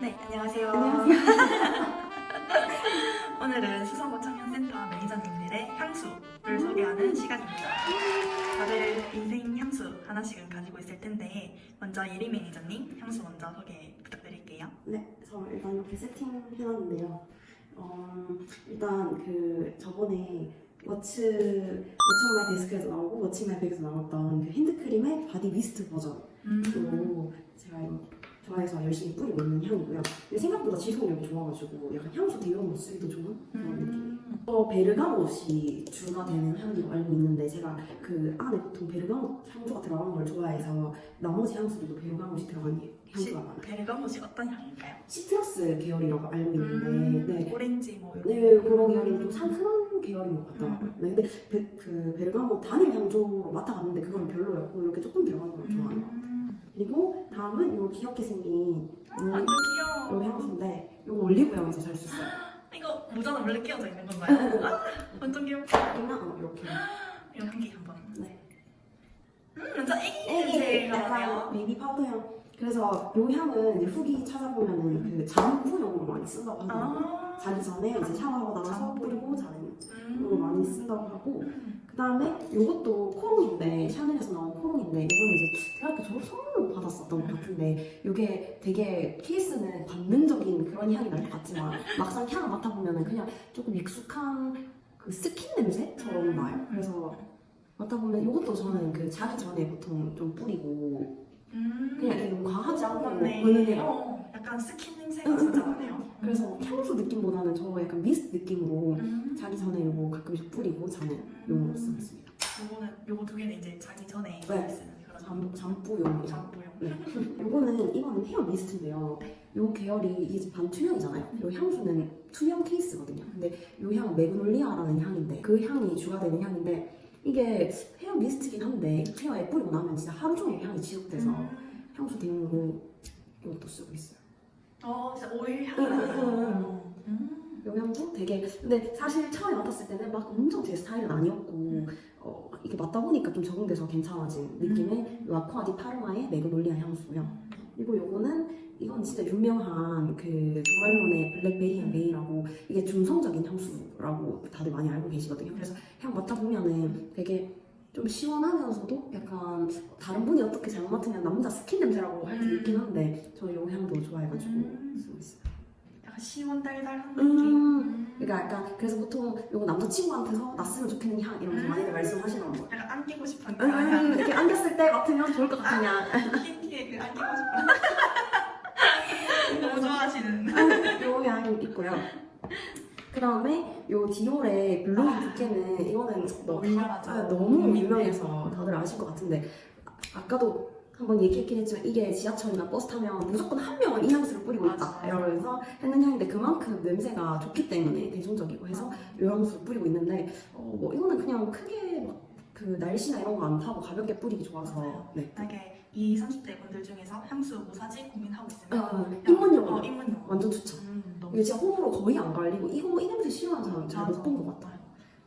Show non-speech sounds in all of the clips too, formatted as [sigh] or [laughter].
네, 안녕하세요. [laughs] 오늘은 수성구 청년센터 매니저님들의 향수를 소개하는 시간입니다. 다들 인생 향수 하나씩은 가지고 있을 텐데 먼저 예리 매니저님 향수 먼저 소개 부탁드릴게요. 네, 저 일단 이렇게 세팅해놨는데요. 어, 일단 그 저번에 워츠 워치마이 데스크에서 나오고 워치마이 백에서 나왔던 그 핸드크림의 바디 미스트 버전으로 음. 제가 이거 좋아해서 열심히 뿌리고 있는 향이고요. 근데 생각보다 지속력이 좋아가지고 약간 향수 대용으로 쓰기도 좋은 그런 느낌. 음. 어, 베르가못이 주가 되는 향기로 알고 있는데 제가 그 안에 보통 베르가못 향수가 들어간 걸 좋아해서 나머지 향수들도 베르가못이 들어간 향수가 많아요. 베르가못이 어떤 향일까요? 시트러스 계열이라고 알고 있는데 네. 오렌지 뭐 이런. 네, 그런 계열이 좀 상큼한 계열인 것 같더라고요. 음. 네, 근데 베, 그 베르가모 단일 향조로 맡아봤는데 그건 별로였고 이렇게 조금 들어가는 걸 좋아해요. 음. 그리고 다음은 요 귀엽게 생긴 요, 완전 요 귀여워. 향수인데 요거 올리브영 에서 살수 있어요. 이거 모자는 원래 끼워져 있는 건가요? 아, 완전 귀엽다. 그냥 어, 이렇게. 이거 향기 한번. 네. 음, 완전 애기 냄새가 약간 나네요. 베이비 파우더 향. 그래서 요 향은 이제 후기 찾아보면은 그 잠후용으로 많이 쓴다고 하더라고요. 아. 자기 전에 이제 샤워하고 나서 잠후. 뿌리고 자는 음. 거 많이 쓴다고 하고 음. 그 다음에 이것도 코롱인데 샤넬에서 나온 코롱인데 이거는 이제 이렇게 저 선물로 받았었던 것 같은데 이게 되게 케이스는 관능적인 그런 향이 날 것 같지만 막상 향 맡아보면은 그냥 조금 익숙한 그 스킨 냄새처럼 나요. 그래서 맡아보면 이것도 저는 그 자기 전에 보통 좀 뿌리고 음. 그냥 이렇게 너무 과하지 않고 맞네. 은은해요. 어, 약간 스킨 응, 냄새가 응, 진짜 응, 나네요. [laughs] 그래서 향수 느낌보다는 저 약간 미스트 느낌으로 음. 자기 전에 이거 가끔씩 뿌리고 자는 용으로 쓰고 있습니다. 요거는 요거 두 개는 이제 자기 전에 네. 쓰는 그런 잠, 잠뿌용. 잠보용. 네. 요거는 이거는 헤어 미스트인데요. 요 계열이 이게 반투명이잖아요. 요 향수는 투명 케이스거든요. 근데 요 향은 메그놀리아라는 향인데 그 향이 주가 되는 향인데 이게 헤어 미스트긴 한데 헤어에 뿌리고 나면 진짜 하루 종일 향이 지속돼서 음. 향수 대용으로 이것도 쓰고 있어요. 어, 진짜 오일 향이 응, 응, 나네요. 음. 요 향도 되게 근데 사실 처음에 맡았을 때는 막 엄청 제 스타일은 아니었고 어, 이게 맡다 보니까 좀 적응돼서 괜찮아진 느낌의 요 아쿠아디 파르마의 메그놀리아 향수고요. 그리고 요거는 이건 진짜 유명한 그 조말론의 블랙베리 앤 베이라고 이게 중성적인 향수라고 다들 많이 알고 계시거든요. 그래서 향 맡아보면은 되게 좀 시원하면서도 약간 다른 분이 어떻게 잘못 맡으면 남자 스킨 냄새라고 할 수 있긴 한데 저는 요 향도 좋아해가지고 음. 쓰고 있어요. 약간 시원달달한 음. 느낌. 음. 그러니까 약간 그래서 보통 요거 남자친구한테서 났으면 좋겠는 향 이런 거 많이들 말씀하시더라고요. 약간 안기고 싶은 음, 향. 이렇게 안겼을 때 맡으면 좋을 것 같은 향. 흰티에 그 안기고 싶은 [laughs] [laughs] 너무 좋아하시는. 요 향이 있고요. 그 다음에 요 디올의 블루밍 두께는 이거는 너무. 아, 너무 유명해서 다들 아실 것 같은데 아, 아까도 한번 얘기했긴 했지만 이게 지하철이나 버스 타면 무조건 한 명은 이 향수를 뿌리고 있다. 이러면서 했는 향인데 그만큼 냄새가 좋기 때문에 대중적이고 해서 요 향수를 뿌리고 있는데 어, 뭐 이거는 그냥 크게 막 그 날씨나 이런 거 안 타고 가볍게 뿌리기 좋아서. 네. 만약에 이 30대 분들 중에서 향수 뭐 사지 고민하고 있으면 아, 입문용 어, 입문용. 완전 추천. 음, 이게 진짜 호불호 거의 안 갈리고 이거 이 냄새 싫어하는 사람 잘. 못 본 것 같아요.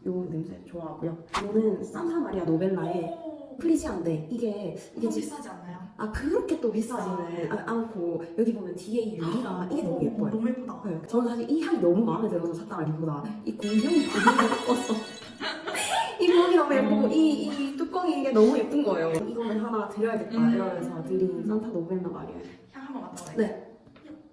요 냄새 좋아하고요. 이거는 산타 마리아 노벨라의 오, 프리지아인데 이게 이게 좀 지- 비싸지 않나요? 아 그렇게 또 비싸지는 아- 않고 여기 보면 뒤에 이 유리가 이게 너무 예뻐요. 너무 예쁘다. 네, 저는 사실 이 향이 너무 마음에 들어서 샀다기보다 이 공명이 너무 예뻐서 [laughs] 이 공이 너무 예쁘고 이, 이 뚜껑이 이게 너무 예쁜 거예요. 이거는 하나 드려야겠다 음. 이러면서 드린 산타 노벨라 마리아. 향 한번 맡아봐요. 네.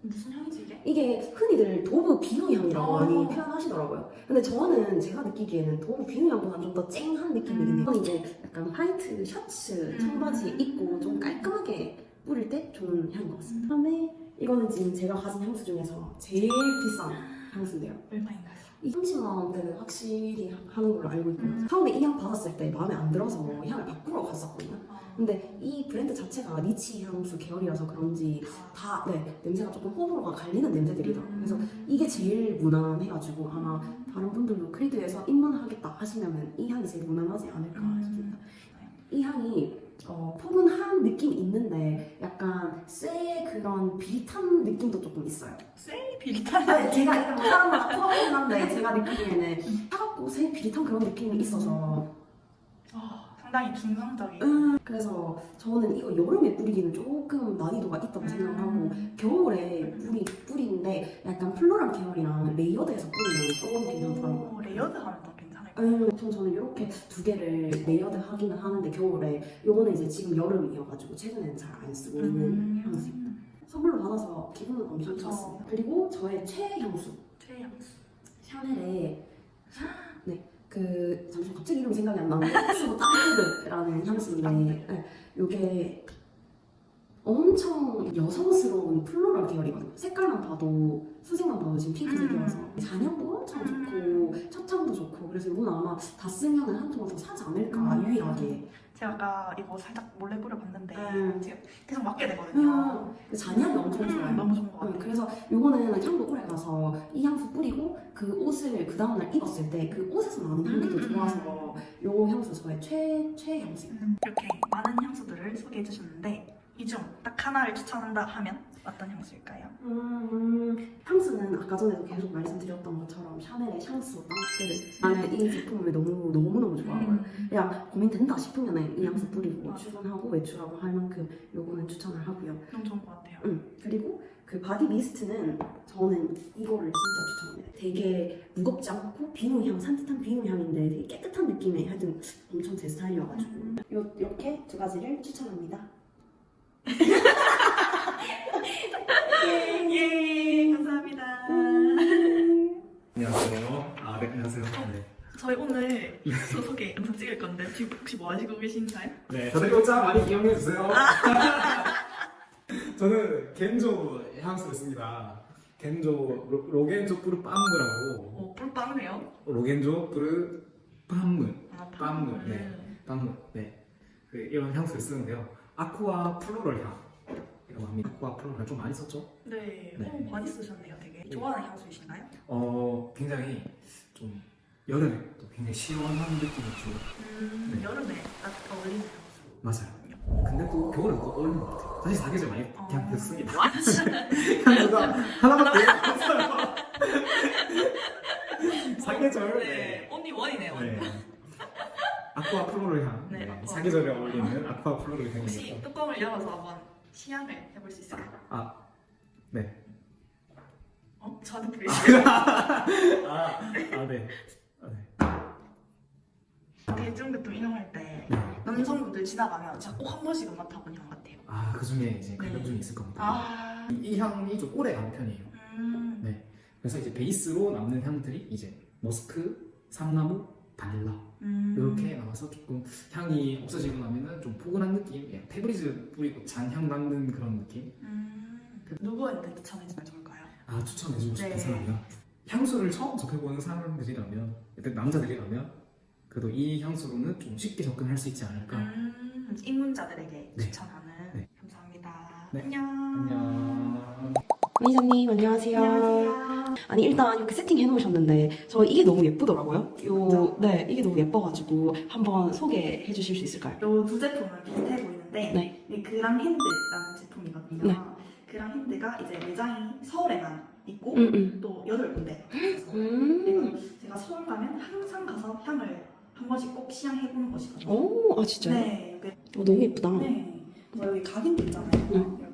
무슨 향이지 이게? 흔히들 도브 비누 향이라고 어. 많이 표현하시더라고요. 근데 저는 제가 느끼기에는 도브 비누 향보다 좀 더 쨍한 느낌이긴 해요. 이건 이제 약간 화이트 셔츠, 청바지 입고 좀 깔끔하게 뿌릴 때 좋은 향인 것 같습니다. 그다음에 이거는 지금 제가 가진 향수 중에서 제일 비싼 향수인데요. 얼마인가요? 이 30만 원대는 확실히 하는 걸로 알고 있고요. 처음에 이 향 받았을 때 마음에 안 들어서 향을 바꾸러 갔었거든요. 아, 근데 이 브랜드 자체가 리치 향수 계열이라서 그런지 다 네, 냄새가 조금 호불호가 갈리는 냄새들이더라고요. 그래서 이게 제일 무난해가지고 아마 다른 분들도 크리드에서 입문하겠다 하시면은 이 향이 제일 무난하지 않을까 음. 싶습니다. 이 향이 어, 포근한 느낌이 있는데 약간 쇠의 그런 비릿한 느낌도 조금 있어요. 쎄 비릿한 아니, 제가 이거 뭐 사람마다 포함이긴 한데 제가 느끼기에는 차갑고 쇠 비릿한 그런 느낌이 있어서 아, 상당히 중성적인 음, 그래서 저는 이거 여름에 뿌리기는 조금 난이도가 있다고 생각하고 겨울에 뿌리, 뿌리인데 약간 플로럴 계열이랑 레이어드해서 뿌리면 조금 괜찮더라고요. 오, 레이어드 하면 더 음, 보통 저는 이렇게 두 개를 레이어드 하기는 하는데 겨울에 요거는 이제 지금 여름이어가지고 최근에는 잘 안 쓰고. 있는 향수 음, 선물로 받아서 기분은 엄청 그쵸. 좋았습니다 그리고 저의 최애 향수 최향수. 샤넬의 [gasps] 네그 잠시만 갑자기 이름 생각이 안 나는데 향수 땅크드라는 향수인데 네, 요게 엄청 여성스러운 플로럴 계열이거든요 색깔만 봐도 수색만 봐도 지금 핑크색이어서 음. 잔향도 엄청 좋고 첫향도 좋고 그래서 이건 아마 다 쓰면 한 통을 더 사지 않을까 음. 유일하게 제가 아까 이거 살짝 몰래 뿌려봤는데 음. 지금 계속 맡게 되거든요. 음, 잔향이 엄청 좋아요 음, 너무 좋은 것 응, 같아요. 그래서 요거는 향도 오래 가서 이 향수 뿌리고 그 옷을 그 다음날 입었을 때 그 옷에서 나는 향기도 음. 좋아서 요 향수 저의 최, 최애 향수예요. 음, 이렇게 많은 향수들을 소개해 주셨는데 이 중 딱 하나를 추천한다 하면 어떤 향수일까요? 음, 향수는 아까 전에도 계속 말씀드렸던 것처럼 샤넬의 향수 땅들 나는 이 제품을 너무 너무 너무 좋아하고요. 음. 그냥 고민된다 싶으면 이 향수 뿌리고 맞아. 출근하고 외출하고 할 만큼 요거는 추천을 하고요. 너무 좋은 것 같아요. 음, 그리고 그 바디 미스트는 저는 이거를 진짜 추천합니다. 되게 무겁지 않고 비누향, 산뜻한 비누향인데 되게 깨끗한 느낌의 하여튼 엄청 제 스타일이어가지고 음. 요, 이렇게 두 가지를 추천합니다. 예, 감사합니다. 음. 안녕하세요. 아, 네, 안녕하세요. 네. 저희 오늘 수 소개 영상 찍을 건데 지금 혹시 뭐 하시고 계신가요? 네, 저들 꽃자 많이 이용해 주세요. [laughs] 저는 겐조 향수를 씁니다. 겐조 로, 로겐조 뿌르 빰무라고 어, 꿀빵이에요? 로겐조 뿌르 빰무 아, 빵물, 네. 빰무 네, 그 이런 향수를 쓰는데요. 아쿠아 플로럴 향이라고 합니다. 아쿠아 플로럴 좀 많이 썼죠? 네. 네. 오, 많이 쓰셨네요, 되게. 좋아하는 향수이신가요? 어, 굉장히 좀 여름에 또 굉장히 시원한 느낌이 죠 음, 네. 여름에 딱 어울리는 향수. 맞아요. 근데 또 겨울에 또 어울리는 것 같아요. 사실 사계절 많이 어. 그냥 됐습니다. [laughs] 향수가 하나밖에 없어요. 사계절. 네. 언니 원이네요. 네. 아쿠아 플로럴 향. 네, 네. 아쿠아 사계절에 어울리는 아쿠아 플로럴 혹시 향입니다. 뚜껑을 열어서 한번 시향을 해볼 수 있을까요? 아, 네. 어? 저한테 [laughs] 부르시죠? 아, 아 네. 아, 네. 대중교통 이용할 때 네. 남성분들 지나가면 진짜 꼭한 번씩은 맡아본 향 같아요. 아, 그 중에 이제 가격 네. 중에 있을 겁니다. 아, 이, 이 향이 좀 오래 가는 편이에요. 음, 네. 그래서 이제 베이스로 남는 향들이 이제 머스크, 삼나무, 바닐라 음. 이렇게 나와서 조금 향이 없어지고 나면은 좀 포근한 느낌, 예, 페브리즈 뿌리고 잔향 남는 그런 느낌. 음. 누구한테 추천해주면 좋을까요? 아 추천해주고 싶은 네. 사람이요. 향수를 처음 접해보는 사람들이라면, 일단 남자들이라면 그래도 이 향수로는 좀 쉽게 접근할 수 있지 않을까. 음, 입문자들에게 네. 추천하는 네. 감사합니다. 네. 안녕. 안녕. 매니저님 안녕하세요. 안녕하세요. 아니 일단 이렇게 세팅해 놓으셨는데 저 이게 너무 예쁘더라고요. 요, 네 이게 너무 예뻐가지고 한번 소개해 주실 수 있을까요? 이두 제품은 비슷해 보이는데 네. 이 그랑 핸드라는 제품이거든요. 네. 그랑 핸드가 이제 매장이 서울에만 있고 음, 음. 또 여덟 군데. 있어서 음. 제가 서울 가면 항상 가서 향을 한 번씩 꼭 시향해보는 것이거든요. 오, 아 진짜요? 네. 그- 어, 너무 예쁘다. 네. 저 여기 각인도 있잖아요. 네.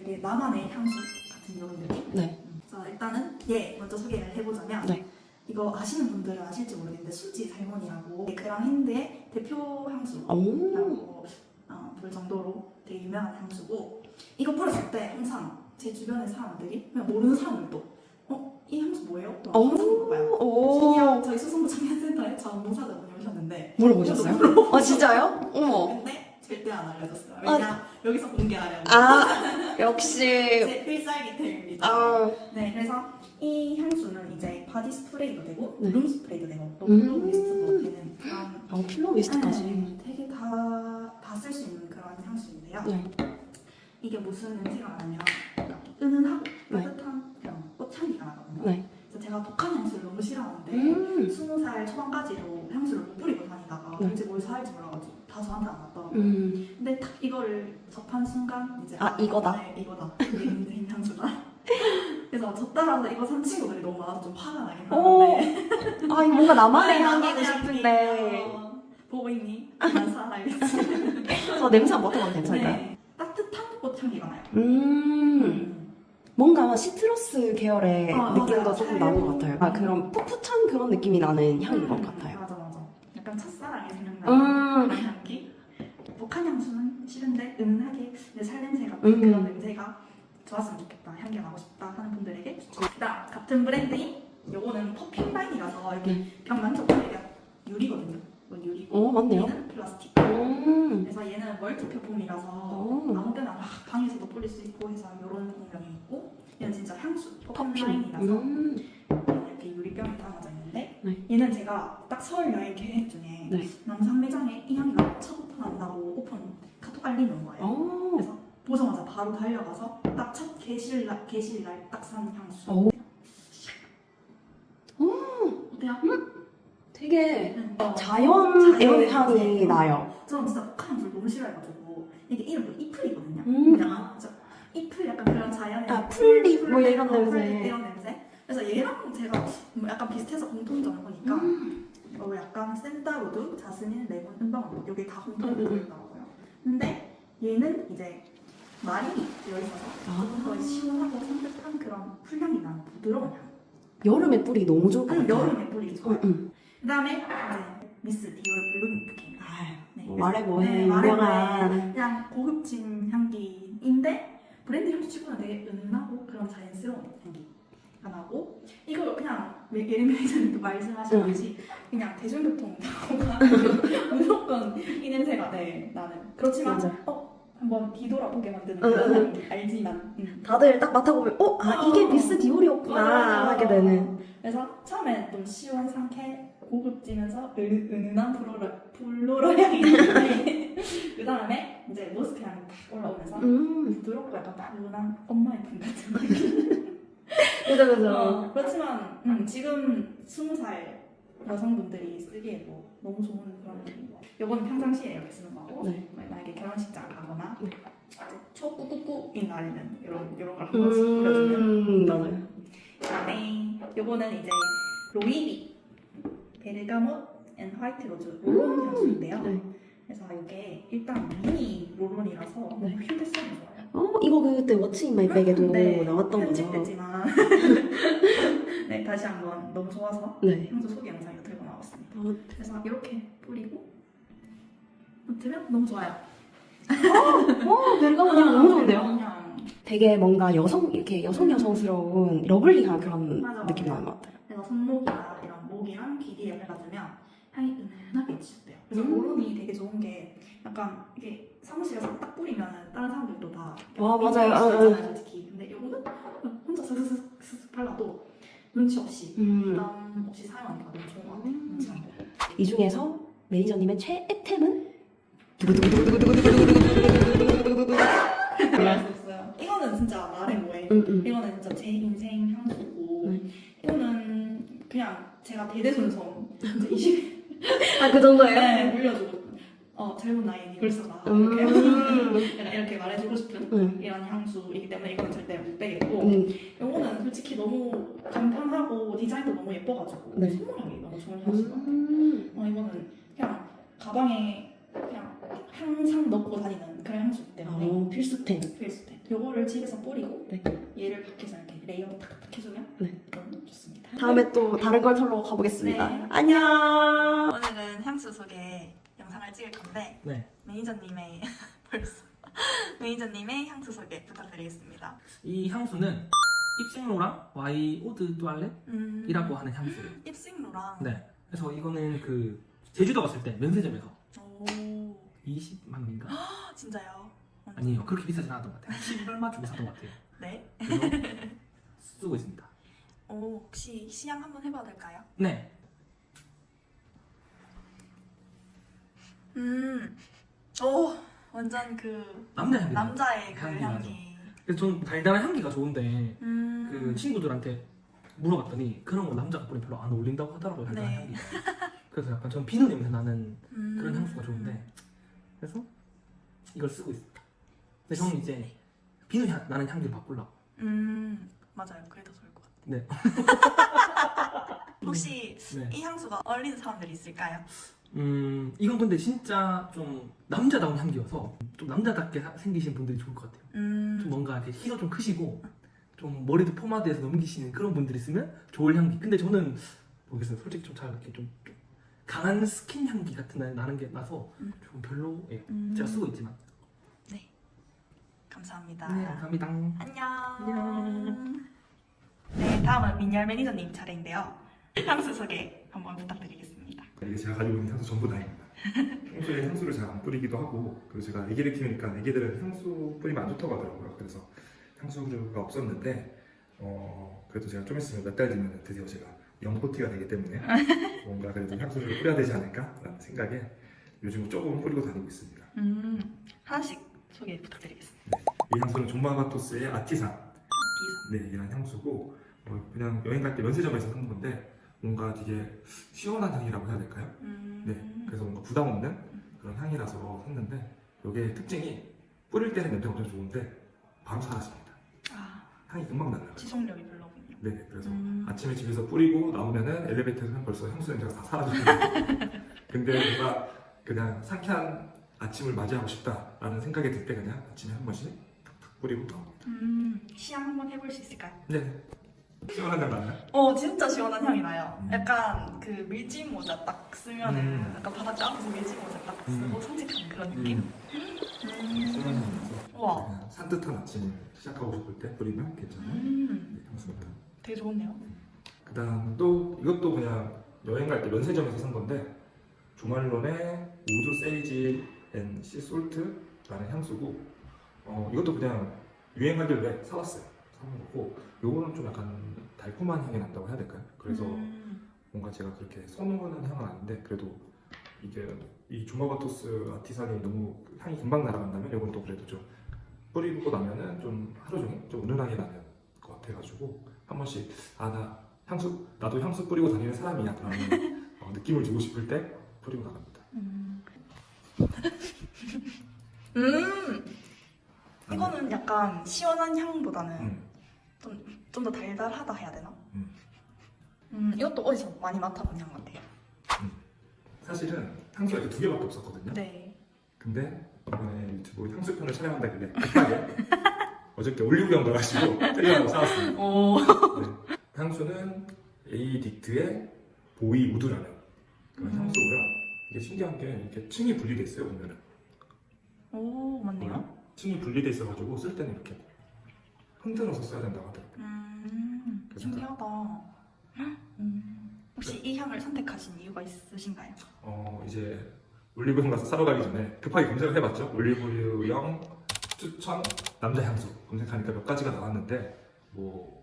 되게 나만의 향수 같은 이런 느낌? 네. 음. 자, 일단은 얘 먼저 소개를 해보자면 네. 이거 아시는 분들은 아실지 모르겠는데 수지 살몬이라고 그랑 핸드의 대표 향수라고 오. 어, 볼 정도로 되게 유명한 향수고 이거 뿌렸을 때 항상 제 주변의 사람들이 그냥 모르는 사람들도 어? 이 향수 뭐예요? 또 오. 항상 물어봐요. 오. 신기한 저희 수성구 청년센터에 자원봉사자분이 오셨는데 물어보셨어요? 아 진짜요? 어머. 근데 절대 안 알려줬어요. 왜냐 여기서 공개하려고. 아 [laughs] 역시. 제 필살 디테일입니다. 아. 네, 그래서 이 향수는 이제 바디 스프레이도 되고 네. 룸 스프레이도 되고 또 음. 필로 미스트도 되는 그런 아 필로 미스트까지. 네, 되게 다다쓸수 있는 그런 향수인데요. 네. 이게 무슨 냄새가 나냐면 은은하고 네. 따뜻한 그런 꽃향기가 나거든요. 네. 그래서 제가 독한 향수를 너무 싫어하는데 음. 스무 살 초반까지도 향수를 못 뿌리고 다니다가 네. 언제 뭘 사할지 몰라가지고 다 저한테 안 맞더라고요. 음. 근데 딱 이거를 접한 순간 이제 아, 이거다? 네, 이거다. 이게 인생 향수다. 그래서 저 따라서 이거 산 친구들이 너무 많아서 좀 화가 나긴 오. 하는데 [laughs] 아 이거 뭔가 나만의 네, 향이고 싶은데. 보고 있니? 난 살아야겠지. 저 냄새 안 맡아봐도 괜찮을까요? 네. 따뜻한 꽃 향기가 나요. 음, 뭔가 시트러스 계열의 아, 느낌도 맞아요. 조금 나는 것 같아요. 아, 그런 풋풋한 그런 느낌이 나는 향인 것 같아요. 맞아 맞아. 약간 첫사랑이 생각나는 음, 향기. 목한 향수는 싫은데 은은하게 내 살냄새 같은 음. 그런 냄새가 좋았으면 좋겠다. 향기가 나고 싶다 하는 분들에게 그다음 같은 브랜드인 요거는 퍼퓸 라인이라서 이렇게 벽 만져보면 유리거든요. 이건 유리. 어, 맞네요. 얘는 플라스틱. 음, 그래서 얘는 멀티 표품이라서 어. 아무 데나 막 방에서도 뿌릴 수 있고 해서 이런 공명이 있고 얘는 진짜 향수 퍼퓸 퍼퓸. 라인이라서 음, 이렇게 유리병에 담아져 있는데 네. 얘는 제가 딱 서울 여행 계획 네. 남산 매장에 이 향기가 첫 오픈한다고 오픈 카톡 알리는 거예요. 어, 그래서 보자마자 바로 달려가서 딱 첫 개실 날 개실 날딱 산 향수. 오. 어때요? 되게 응. 어, 자연의 자연의 향이 향기. 나요. 저는 진짜 북한 불 너무 싫어해가지고 이게 이름도 이플이거든요. 음. 그냥 저 잎을 약간 그런 자연의 아, 풀잎 뭐 풀, 이런 어, 냄새. 이런 냄새. 그래서 얘랑 제가 뭐 약간 비슷해서 공통점을 보니까 음. 어, 약간 센다로드, 자스민, 레몬, 은방울 이게 다 음, 음. 공통점이더라고요. 근데 얘는 이제 마린이 들어있어서 아. 조금 더 시원하고 산뜻한 그런 풀향이 나는 부드러운 향. 여름에 뿌리 너무 좋을 것 음, 같아요. 여름에 뿌리기 좋아요. 응, 응. 그 다음에 이제 미스 디올 블루밍 부케. 아유, 네, 뭐 말해 뭐해 네, 말해 유명한 그냥 고급진 향기인데 브랜드 향수 치고는 되게 은은하고 그런 자연스러운 향기 가 나고 이거 그냥 예림 매니저님도 말씀하셨듯이 그냥 대중교통 타고 가면 [laughs] 무조건 이 냄새가 네 나는 그렇지만 맞아. 어 한번 뒤돌아보게 만드는 응, 그런 응. 향기 알지만 음. 다들 딱 맡아보면 어? 아 이게 어. 미스 디올이었구나 맞아, 맞아. 하게 되는 그래서 처음에 좀 시원 상쾌 고급지면서 은, 은은한 플로럴 플로럴 향이 그 다음에 이제 머스크 향이 딱 올라오면서 음 부드럽고 약간 따분한 엄마의 품 같은 느낌. 그죠 그죠 어, 그렇지만 음, 지금 스무 살 여성분들이 쓰기에도 너무 좋은 그런 같아요. 이거는 평상시에 이렇게 쓰는 거고 네. 만약에 결혼식장 가거나 네. 초꾸꾸꾸인 날에는 이런 이런 걸 한 번씩 뿌려주면 음 맞아요 그다음에 요거는 이제 로이비 베르가못 앤 화이트 로즈 로론 향수인데요. 네. 그래서 이게 일단 미니 로론이라서 네. 휴대성이 좋아요. 어 이거 그때 워치 인 마이 백에도 네, 나왔던 거죠 편집됐지만 [laughs] 네 다시 한번 너무 좋아서 네 향수 소개 영상을 들고 나왔습니다. 어, 그래서 이렇게 뿌리고 들면 너무 좋아요. 어 베르가모니 너무 좋은데요 그냥 되게 뭔가 여성 이렇게 여성 여성스러운 러블리한 그런 맞아, 맞아. 느낌 나는 것 같아요 그래서 손목이나 이런 목이랑 귀뒤에 발라주면 향이 은은하게 지속돼요. 그래서 음. 로론이 되게 좋은 게 약간 이게 사무실에서 딱 뿌리면 다른 사람들도 다 와 맞아요 아, 수 아. 있잖아요, 솔직히. 근데 이거는 혼자 스스 발라도 눈치 없이 음. 부담 없이 사용하니까 너무 좋은 것 같아요. 음. 이 중에서 매니저님의 최애템은 말할 수 없어요. 이거는 진짜 말해 뭐해. 음, 음. 이거는 진짜 제 인생 향수고 네. 이거는 그냥 제가 대대손손 이제 20 아 그 정도예요? 네, 물려주고 어 젊은 나이에 이걸 써라 음. 이렇게 약 [laughs] 간 이렇게 말해주고 싶은 향수이기 때문에 이거는 절대 못 빼겠고 음. 이거는 솔직히 너무 간편하고 디자인도 너무 예뻐가지고 네. 선물하기 너무 좋은 향수인 것 같아요 음. 어, 이거는 그냥 가방에 그냥 항상 넣고 다니는 그런 향수이기 때문에 어, 필수템. 필수템 요거를 집에서 뿌리고 네. 얘를 밖에서 이렇게 레이어드 탁탁 해주면 네. 너무 좋습니다 다음에 또 다른 걸 털러 가보겠습니다. 네. 안녕. 오늘은 향수 소개 영상을 찍을 건데 네. 매니저님의 [laughs] 벌써 [laughs] 매니저님의 향수 소개 부탁드리겠습니다. 이 향수는 입생로랑 와이 오드 뚜알렛이라고 음, 하는 향수예요. 입싱로랑 네. 그래서 이거는 그 제주도 갔을 때 면세점에서 오 20만 원인가? 아, [gasps] 진짜요? 아니에요. 그렇게 비싸진 않았던 것 같아요. 11얼마 주고 샀던 것 같아요. [laughs] 네. 그래서 [laughs] 쓰고 있습니다. 오 혹시 시향 한번 해봐도 될까요? 네. 음. 오 완전 그 남자 향기. 남자의 그 향기 향기. 그래서 전 달달한 향기가 좋은데 음. 그 친구들한테 물어봤더니 그런 거 뿌리면 별로 안 어울린다고 하더라고요. 달달한 네. 향기. 그래서 약간 전 비누 냄새 나는 음. 그런 향수가 좋은데 그래서 이걸 쓰고 있습니다. 근데 저는 이제 비누 향, 나는 향기를 바꾸려고. 음 맞아요. 그래도 좋을 것 같아요. 네. [laughs] [laughs] 혹시 네. 이 향수가 어울리는 사람들이 있을까요? 음 이건 근데 진짜 좀 남자다운 향기여서 좀 남자답게 사- 생기신 분들이 좋을 것 같아요. 좀 음. 뭔가 이렇게 키가 좀 크시고 좀 머리도 포마드해서 넘기시는 그런 분들이 있으면 좋을 향기. 근데 저는 모르겠어요. 솔직히 좀 잘 이렇게 좀, 좀 강한 스킨 향기 같은 날 나는 게 나서 음. 좀 별로예요. 음. 제가 쓰고 있지만. 감사합니다. 네 감사합니다. 안녕. 안녕. 네, 다음은 민열 매니저님 차례인데요. 향수 소개 한번 부탁드리겠습니다. 이게 제가 가지고 있는 향수 전부 다입니다. 평소에 향수를 잘 안 뿌리기도 하고 그리고 제가 애기를 키우니까 애기들은 향수 뿌리면 안 좋다고 하더라고요. 그래서 향수가 없었는데 어, 그래도 제가 좀 있으면 몇 달 뒤면 드디어 제가 영포티가 되기 때문에 뭔가 그래도 향수를 뿌려야 되지 않을까라는 생각에 요즘 조금 뿌리고 다니고 있습니다. 음, 하나씩 소개 부탁드리겠습니다. 이 향수는 존마바토스의 아티산 이상. 네, 이런 향수고 어, 그냥 여행 갈 때 면세점에서 산 건데 뭔가 되게 시원한 향이라고 해야 될까요? 음. 네, 그래서 뭔가 부담 없는 그런 향이라서 샀는데 이게 특징이 뿌릴 때는 냄새가 엄청 좋은데 바로 사라집니다. 아, 향이 금방 날라요. 지속력이 별로군요. 네, 그래서 음. 아침에 집에서 뿌리고 나오면은 엘리베이터에서 벌써 향수 냄새가 다 사라지고 [laughs] 근데 뭔가 그냥 상쾌한 아침을 맞이하고 싶다라는 생각이 들 때 그냥 아침에 한 번씩 탁탁 뿌리고 나옵니다. 음, 시향 한번 해볼 수 있을까요? 네, 시원한 향 나나요? 어, 진짜 시원한 향이 나요. 음. 약간 그 밀짚 모자 딱 쓰면은 음. 약간 바닷가 앞에서 밀짚 모자 딱 쓰고 음. 산책하는 그런 느낌. 음, 음. 우와. 그냥 산뜻한 아침을 시작하고 싶을 때 뿌리면 괜찮은 음, 네, 향수입니다. 되게 좋네요. 그다음 또 이것도 그냥 여행 갈 때 면세점에서 산 건데 조말론의 우드 세이지 앤 씨솔트라는 향수고 어, 이것도 그냥 유행 하길래 사왔어요. 사온 거고 요거는 좀 약간 달콤한 향이 난다고 해야 될까요? 그래서 음. 뭔가 제가 그렇게 선호하는 향은 아닌데 그래도 이게 이 조마바토스 아티산이 너무 향이 금방 날아간다면 이건 또 그래도 좀 뿌리고 나면은 좀 하루 종일 좀 은은하게 나는 것 같아가지고 한 번씩 아 나 향수 나도 향수 뿌리고 다니는 사람이야라는 [laughs] 어, 느낌을 주고 싶을 때 뿌리고 나갑니다. 음. [laughs] 음, 이거는 약간 시원한 향보다는 음, 좀 더 달달하다 해야 되나? 음. 음, 이것도 어디서 많이 맡아본 향 같아요. 사실은 향수가 이렇게 두 개밖에 없었거든요. 네. 근데 이번에 유튜브 향수편을 촬영한다길래 급하게 [laughs] 어저께 올리브영 가가지고 텔레하고 사왔습니다. 오. 네. 향수는 에이딕트의 보이 우드라는 그런 음. 향수고요. 이게 신기한 게 이렇게 층이 분리돼 있어요 보면은. 오, 맞네요. 층이 분리돼 있어가지고 쓸 때는 이렇게 흔들어서 써야 된다고 하더라고요. 음, 그래서 신기하다. 음, 혹시 이 향을 선택하신 이유가 있으신가요? 어 이제 올리브영 가서 사러 가기 전에 급하게 검색을 해봤죠. 올리브영 추천 남자 향수 검색하니까 몇 가지가 나왔는데 뭐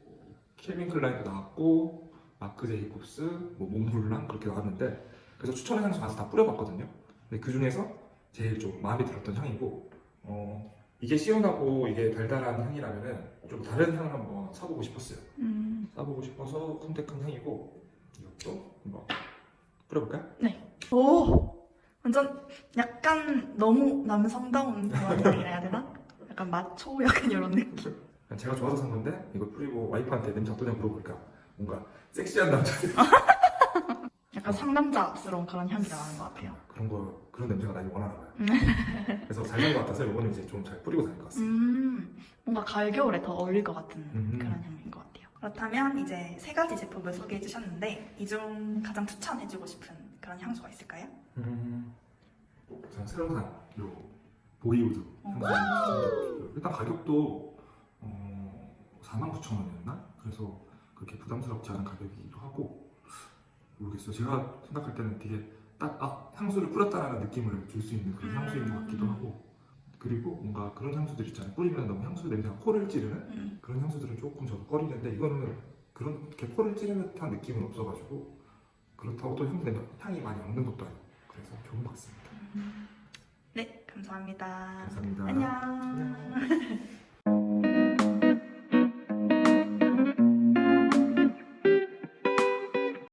켈빈 클라인도 나왔고 마크 제이콥스, 뭐 몽블랑 그렇게 나왔는데 그래서 추천한 향수 가서 다 뿌려봤거든요. 근데 그 중에서 제일 좀 마음에 들었던 향이고 어 이게 시원하고 이게 달달한 향이라면은 좀 다른 향을 한번 사보고 싶었어요. 음, 사보고 싶어서 선택한 향이고 이것도 한번 뿌려볼까요? 오, 완전 약간 너무 남성다운 그런 느낌이라 해야 되나? 약간 마초 약간 이런 느낌. 제가 좋아서 산 건데 이거 뿌리고 와이프한테 냄새 어떠냐 물어보니까 뭔가 섹시한 남자들 [laughs] 약간 상남자스러운 그런 향기가 나는 것 같아요. 그런 거 그런 냄새가 나기 원하나 봐요. 음. [laughs] 그래서 잘된것 같아서 이거는 이제 좀 잘 뿌리고 다닐 것 같습니다. 음, 뭔가 가을 겨울에 더 어울릴 것 같은 음. 그런 향인 것 같아요. 그렇다면 이제 세 가지 제품을 소개해 주셨는데 이 중 가장 추천해 주고 싶은 그런 향수가 있을까요? 음, 저는 새로 산요 보이우드 어. 향수 일단 가격도 어, 49,000원이었나? 그래서 그렇게 부담스럽지 않은 가격이기도 하고 모르겠어요. 제가 생각할 때는 되게 딱 아, 향수를 뿌렸다라는 느낌을 줄 수 있는 그런 음. 향수인 것 같기도 하고 그리고 뭔가 그런 향수들 있잖아요. 뿌리면 너무 향수 냄새가 코를 찌르는 음, 그런 향수들은 조금 저도 꺼리는데 이거는 그렇게 코를 찌르는 듯한 느낌은 없어가지고 그렇다고 또 향수 냄새 향이 많이 없는 것도 아니고 그래서 좋은 것 같습니다. 네, 감사합니다. 감사합니다. 안녕.